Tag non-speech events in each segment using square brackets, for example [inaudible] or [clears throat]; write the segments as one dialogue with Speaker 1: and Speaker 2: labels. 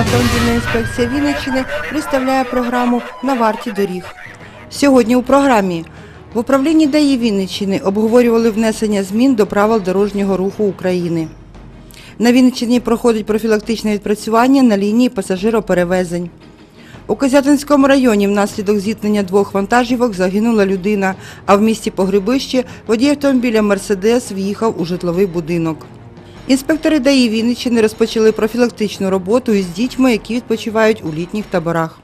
Speaker 1: Автомобільна інспекція Вінниччини представляє програму на варті доріг. Сьогодні у програмі в управлінні ДАІ Вінниччини обговорювали внесення змін до правил дорожнього руху України. На Вінниччині проходить профілактичне відпрацювання на лінії пасажироперевезень. У Козятинському районі внаслідок зіткнення двох вантажівок загинула людина, а в місті Погребище водій автомобіля «Мерседес» в'їхав у житловий будинок. Інспектори ДАІ Вінниччини розпочали профілактичну роботу із дітьми, які відпочивають у літніх таборах.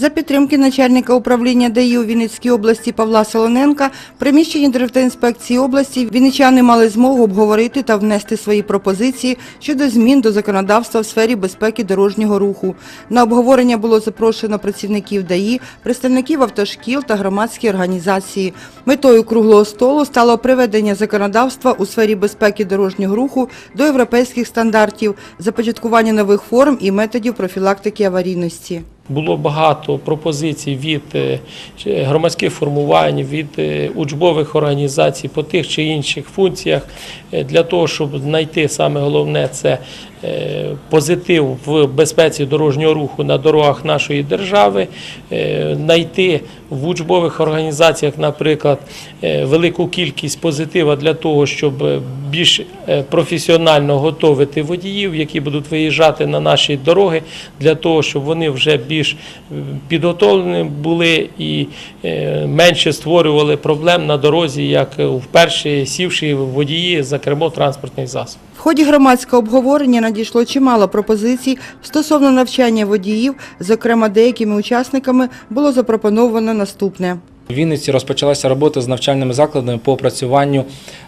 Speaker 1: За підтримки начальника управління ДАІ у Вінницькій області Павла Солоненка, в приміщенні Державтоінспекції області вінничани мали змогу обговорити та внести свої пропозиції щодо змін до законодавства в сфері безпеки дорожнього руху. На обговорення було запрошено працівників ДАІ, представників автошкіл та громадські організації. Метою круглого столу стало приведення законодавства у сфері безпеки дорожнього руху до європейських стандартів, започаткування нових форм і методів профілактики аварійності.
Speaker 2: Було багато пропозицій від е, громадських формувань, від е, учбових організацій по тих чи інших функціях е, для того, щоб знайти саме головне це позитив в безпеці дорожнього руху на дорогах нашої держави, е, знайти в учбових організаціях, наприклад, е, велику кількість позитива для того, щоб е, більш е, професіонально готовити водіїв, які будуть виїжджати на наші дороги, для того, щоб вони вже більш е, підготовлені були і е, менше створювали проблем на дорозі, як е, вперше сівши водії за кермо транспортних засобів.
Speaker 1: В ході громадського обговорення надійшло чимало пропозицій стосовно навчання водіїв, зокрема деякими учасниками було запропоновано наступне.
Speaker 3: У Вінниці розпочалася робота з навчальними закладами по опрацюванню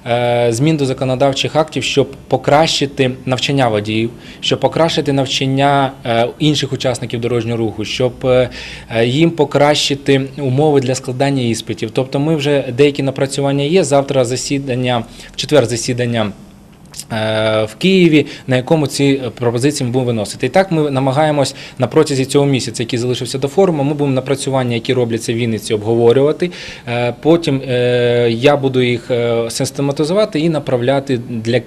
Speaker 3: е, змін до законодавчих актів, щоб покращити навчання водіїв, щоб покращити навчання е, інших учасників дорожнього руху, щоб е, їм покращити умови для складання іспитів. Тобто, ми вже деякі напрацювання є. Завтра засідання, в четвер засідання. Е, В Києві, на якому ці пропозиції ми будемо виносити. І так ми намагаємось на протязі цього місяця, який залишився до форуму, ми будемо напрацювання, які робляться в Вінниці, обговорювати. Е, Потім е, я буду їх систематизувати і направляти для,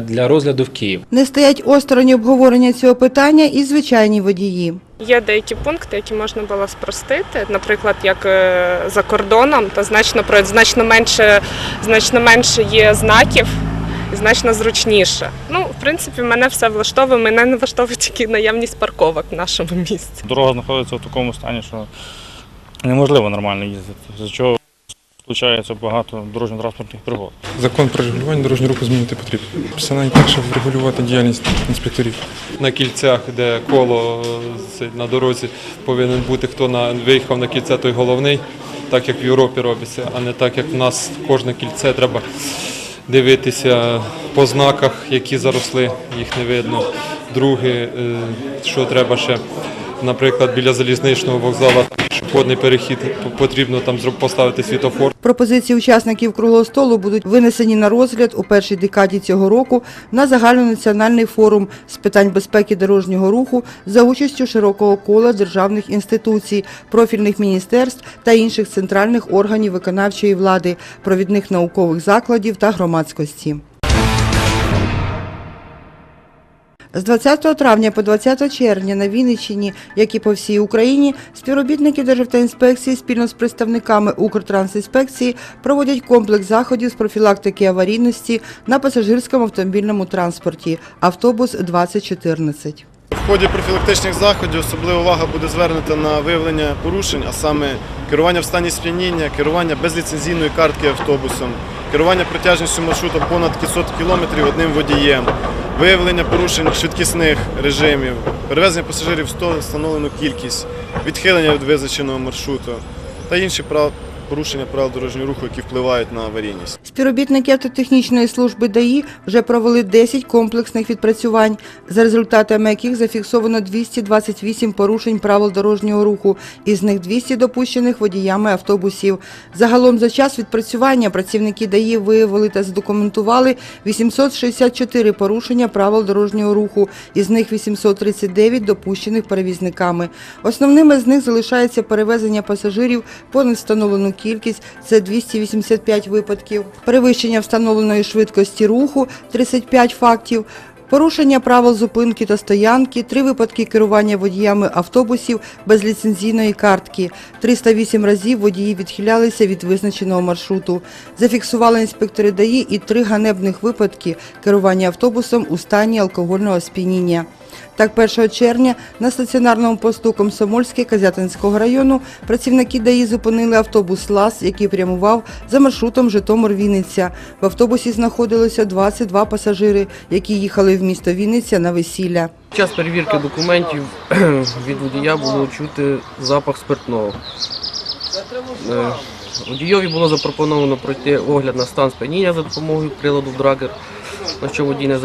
Speaker 3: для розгляду в Київ.
Speaker 1: Не стоять осторонь обговорення цього питання і звичайні водії.
Speaker 4: Є деякі пункти, які можна було спростити. Наприклад, як за кордоном, то значно про значно менше, значно менше є знаків. Значно зручніше. Ну, в принципі, мене все влаштовує. Мене не влаштовує тільки наявність парковок в нашому місті.
Speaker 5: Дорога знаходиться в такому стані, що неможливо нормально їздити, за чого случається багато дорожньо-транспортних пригод.
Speaker 6: Закон про регулювання дорожнього руху змінити потрібно. Це найперше врегулювати діяльність інспекторів.
Speaker 7: на кільцях, де коло на дорозі повинен бути, хто на виїхав на кільце, той головний, так як в Європі робиться, а не так, як в нас кожне кільце треба дивитися по знаках, які заросли, їх не видно. Друге, е, що треба ще, наприклад, біля залізничного вокзалу пішохідний перехід потрібно там поставити світофор.
Speaker 1: Пропозиції учасників круглого столу будуть винесені на розгляд у першій декаді цього року на загальнонаціональний форум з питань безпеки дорожнього руху за участю широкого кола державних інституцій, профільних міністерств та інших центральних органів виконавчої влади, провідних наукових закладів та громадськості. З 20 травня по 20 червня на Вінниччині, як і по всій Україні, співробітники Державтоінспекції спільно з представниками Укртрансінспекції проводять комплекс заходів з профілактики аварійності на пасажирському автомобільному транспорті «Автобус 2014».
Speaker 8: В ході профілактичних заходів особлива увага буде звернута на виявлення порушень, а саме керування в стані сп'яніння, керування без ліцензійної картки автобусом, керування протяжністю маршруту понад 500 км одним водієм, виявлення порушень швидкісних режимів, перевезення пасажирів в 100 встановлену кількість, відхилення від визначеного маршруту та інші прав- порушення правил дорожнього руху, які впливають на аварійність.
Speaker 1: Співробітники автотехнічної служби ДАІ вже провели 10 комплексних відпрацювань, за результатами яких зафіксовано 228 порушень правил дорожнього руху, із них 200 допущених водіями автобусів. Загалом за час відпрацювання працівники ДАІ виявили та задокументували 864 порушення правил дорожнього руху, із них 839 допущених перевізниками. Основними з них залишається перевезення пасажирів понад встановлену кількість – це 285 випадків, перевищення встановленої швидкості руху – 35 фактів, Порушення правил зупинки та стоянки, три випадки керування водіями автобусів без ліцензійної картки. 308 разів водії відхилялися від визначеного маршруту. Зафіксували інспектори ДАІ і три ганебних випадки керування автобусом у стані алкогольного сп'яніння. Так, 1 червня на стаціонарному посту Комсомольське Казятинського району працівники ДАІ зупинили автобус ЛАЗ, який прямував за маршрутом Житомир-Вінниця. В автобусі знаходилося 22 пасажири, які їхали в місто Вінниця на весілля.
Speaker 9: Під час перевірки документів [clears throat] від водія було чути запах спиртного. Е, Водійові було запропоновано пройти огляд на стан сп'яніння за допомогою приладу Драгер, на що водій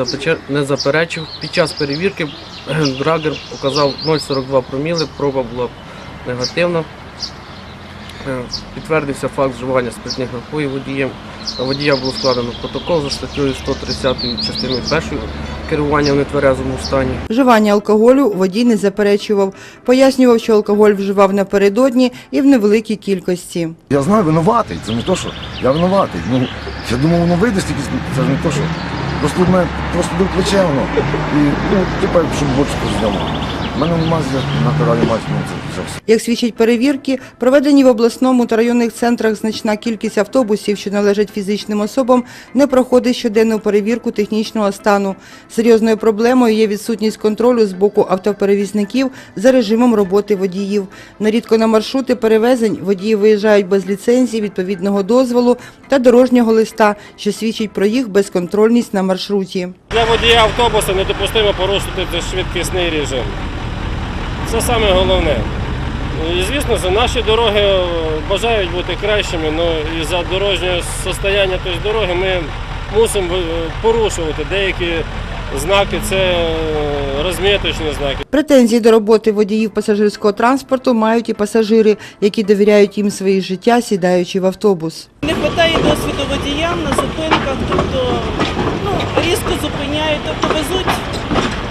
Speaker 9: не заперечив. Під час перевірки [clears throat] Драгер показав 0,42 проміли, проба була негативна. Е, Підтвердився факт вживання спиртних напоїв водієм. Водія було складено протокол за статтею 130 частиною 1 керування в нетверезому стані.
Speaker 1: Вживання алкоголю водій не заперечував. Пояснював, що алкоголь вживав напередодні і в невеликій кількості.
Speaker 10: Я знаю, винуватий. Це не то, що я винуватий. Ну, я думав, воно вийде стільки, це ж не то, що. Просто просто до плече воно. І, ну, типа, щоб бочку зняв. У мене нема натуральні мать, ну це, це все.
Speaker 1: Як свідчать перевірки, проведені в обласному та районних центрах значна кількість автобусів, що належать фізичним особам, не проходить щоденну перевірку технічного стану. Серйозною проблемою є відсутність контролю з боку автоперевізників за режимом роботи водіїв. Нерідко на маршрути перевезень водії виїжджають без ліцензії, відповідного дозволу та дорожнього листа, що свідчить про їх безконтрольність на маршруті.
Speaker 2: Для водія автобуса недопустимо порушити швидкісний режим. Це саме головне. І звісно, за наші дороги е, бажають бути кращими, але і за дорожнього состояння тої дороги ми мусимо е, порушувати деякі знаки, це е, розміточні знаки.
Speaker 1: Претензії до роботи водіїв пасажирського транспорту мають і пасажири, які довіряють їм своє життя, сідаючи в автобус.
Speaker 11: Не вистачає досвіду водіям на зупинках, тобто ну, різко зупиняють, тобто везуть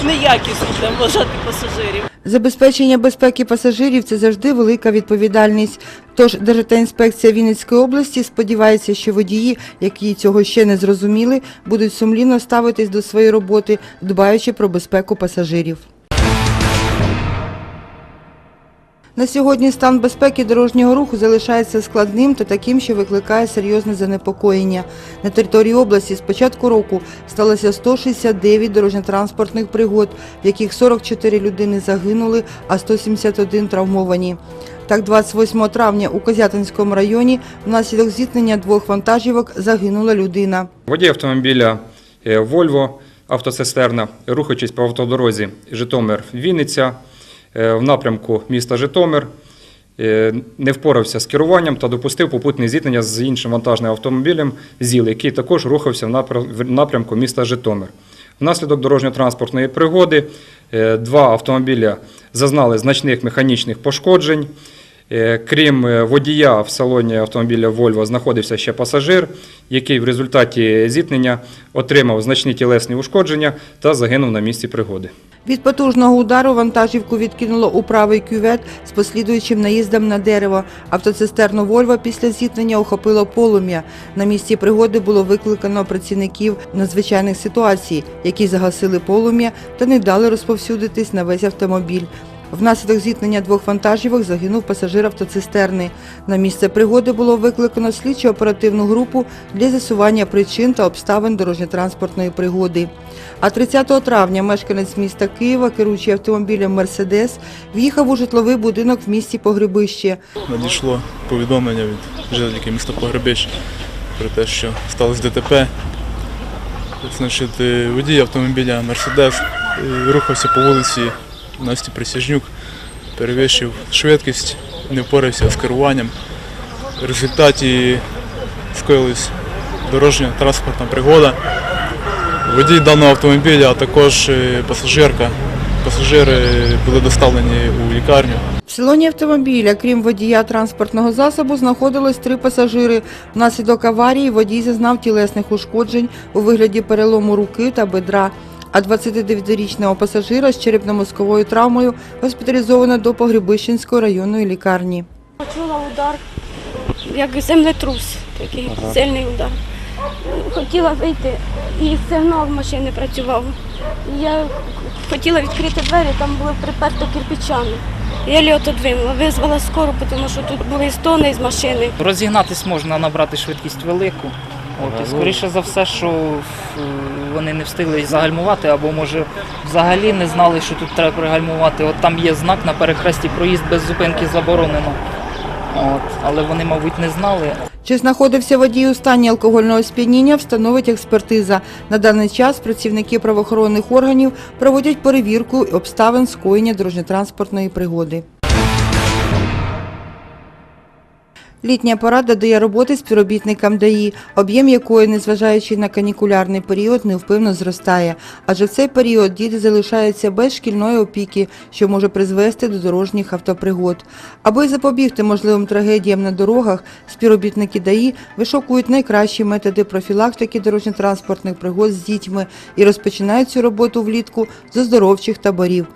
Speaker 11: неякісно, будемо вважати пасажирів.
Speaker 1: Забезпечення безпеки пасажирів це завжди велика відповідальність. Тож Державтоінспекція Вінницької області сподівається, що водії, які цього ще не зрозуміли, будуть сумлінно ставитись до своєї роботи, дбаючи про безпеку пасажирів. На сьогодні стан безпеки дорожнього руху залишається складним та таким, що викликає серйозне занепокоєння. На території області з початку року сталося 169 дорожньо-транспортних пригод, в яких 44 людини загинули, а 171 травмовані. Так, 28 травня у Козятинському районі внаслідок зіткнення двох вантажівок загинула людина.
Speaker 12: Водій автомобіля е, Вольво автоцистерна, рухаючись по автодорозі Житомир-Вінниця е, в напрямку міста Житомир, е, не впорався з керуванням та допустив попутне зіткнення з іншим вантажним автомобілем ЗІЛ, який також рухався в напрямку міста Житомир. Внаслідок дорожньо-транспортної пригоди е, два автомобіля зазнали значних механічних пошкоджень. Е, Крім е, водія в салоні автомобіля Volvo знаходився ще пасажир, який в результаті зіткнення отримав значні тілесні ушкодження та загинув на місці пригоди.
Speaker 1: Від потужного удару вантажівку відкинуло у правий кювет з послідуючим наїздом на дерево. Автоцистерну «Вольво» після зіткнення охопило полум'я. На місці пригоди було викликано працівників надзвичайних ситуацій, які загасили полум'я та не дали розповсюдитись на весь автомобіль. Внаслідок зіткнення двох вантажівок загинув пасажир автоцистерни. На місце пригоди було викликано слідчо-оперативну групу для з'ясування причин та обставин дорожньо-транспортної пригоди. А 30 травня мешканець міста Києва, керуючий автомобілем Мерседес, в'їхав у житловий будинок в місті Погребище.
Speaker 6: Надійшло повідомлення від жительки міста Погребищ про те, що сталося ДТП. Значить, е, водій автомобіля Мерседес е, рухався по вулиці Насті Присяжнюк, перевищив швидкість, не впорався з керуванням. В результаті скоїлась дорожня транспортна пригода. Водій даного автомобіля, а також е, пасажирка. Пасажири були доставлені у лікарню.
Speaker 1: В салоні автомобіля, крім водія транспортного засобу, знаходилось три пасажири. Внаслідок аварії водій зазнав тілесних ушкоджень у вигляді перелому руки та бедра. А 29-річного пасажира з черепно-мозковою травмою госпіталізовано до Погребищенської районної лікарні.
Speaker 13: Почула удар, як землетрус, такий сильний удар. хотіла вийти, і сигнал машини працював. Я хотіла відкрити двері, там було приперто кирпичами. Я льот одвинула, визвала скору, тому що тут були стони з машини.
Speaker 14: Розігнатись можна набрати швидкість велику. От, і скоріше за все, що вони не встигли загальмувати, або може взагалі не знали, що тут треба пригальмувати. От там є знак на перехресті проїзд без зупинки заборонено. От, але вони, мабуть, не знали.
Speaker 1: Чи знаходився водій у стані алкогольного сп'яніння, встановить експертиза. На даний час працівники правоохоронних органів проводять перевірку обставин скоєння дорожньо-транспортної пригоди. Літня порада дає роботи співробітникам ДАІ, об'єм якої, незважаючи на канікулярний період, невпинно зростає. Адже в цей період діти залишаються без шкільної опіки, що може призвести до дорожніх автопригод. Аби запобігти можливим трагедіям на дорогах, співробітники ДАІ вишукують найкращі методи профілактики дорожньо-транспортних пригод з дітьми і розпочинають цю роботу влітку з оздоровчих таборів.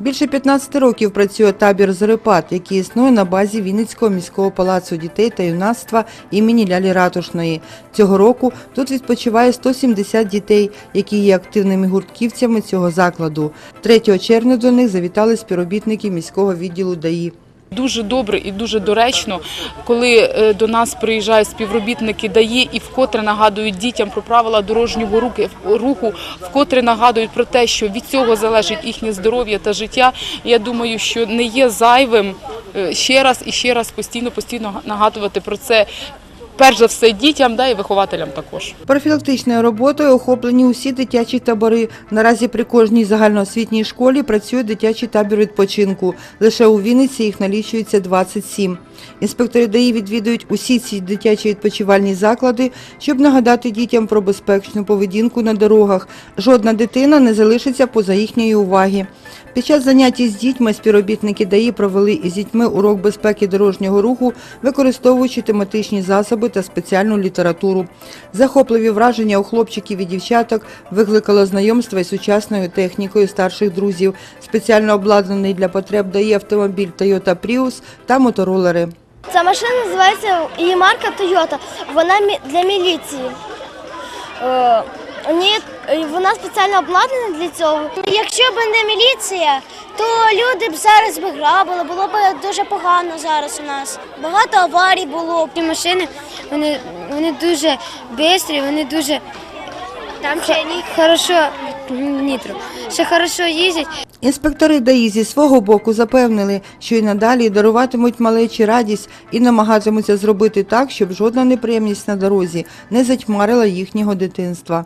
Speaker 1: Більше 15 років працює табір Зорепад, який існує на базі Вінницького міського палацу дітей та юнацтва імені Лялі Ратушної. Цього року тут відпочиває 170 дітей, які є активними гуртківцями цього закладу. 3 червня до них завітали співробітники міського відділу ДАІ.
Speaker 15: Дуже добре і дуже доречно, коли е, до нас приїжджають співробітники ДАІ і вкотре нагадують дітям про правила дорожнього руху, вкотре нагадують про те, що від цього залежить їхнє здоров'я та життя. Я думаю, що не є зайвим е, ще раз і ще раз постійно постійно нагадувати про це. Перш за все дітям, да і вихователям також.
Speaker 1: Профілактичною роботою охоплені усі дитячі табори. Наразі при кожній загальноосвітній школі працює дитячий табір відпочинку. Лише у Вінниці їх налічується 27. Інспектори ДАІ відвідують усі ці дитячі відпочивальні заклади, щоб нагадати дітям про безпечну поведінку на дорогах. Жодна дитина не залишиться поза їхньої уваги. Під час занять з дітьми співробітники ДАІ провели із дітьми урок безпеки дорожнього руху, використовуючи тематичні засоби та спеціальну літературу. Захопливі враження у хлопчиків і дівчаток викликало знайомство із сучасною технікою старших друзів, спеціально обладнаний для потреб ДАІ автомобіль Toyota Prius та моторолери.
Speaker 16: Ця машина називається її марка Toyota. Вона для міліції. Е, ні, е, вона спеціально обладнана для цього. Якщо б не міліція, то люди б зараз би грабили, було б дуже погано зараз у нас. Багато аварій було.
Speaker 13: Ці машини вони, вони дуже швидкі, вони дуже
Speaker 16: Там
Speaker 13: х- хорошо, нітро, ще хорошо їздять.
Speaker 1: Інспектори ДАІ зі свого боку запевнили, що й надалі даруватимуть малечі радість і намагатимуться зробити так, щоб жодна неприємність на дорозі не затьмарила їхнього дитинства.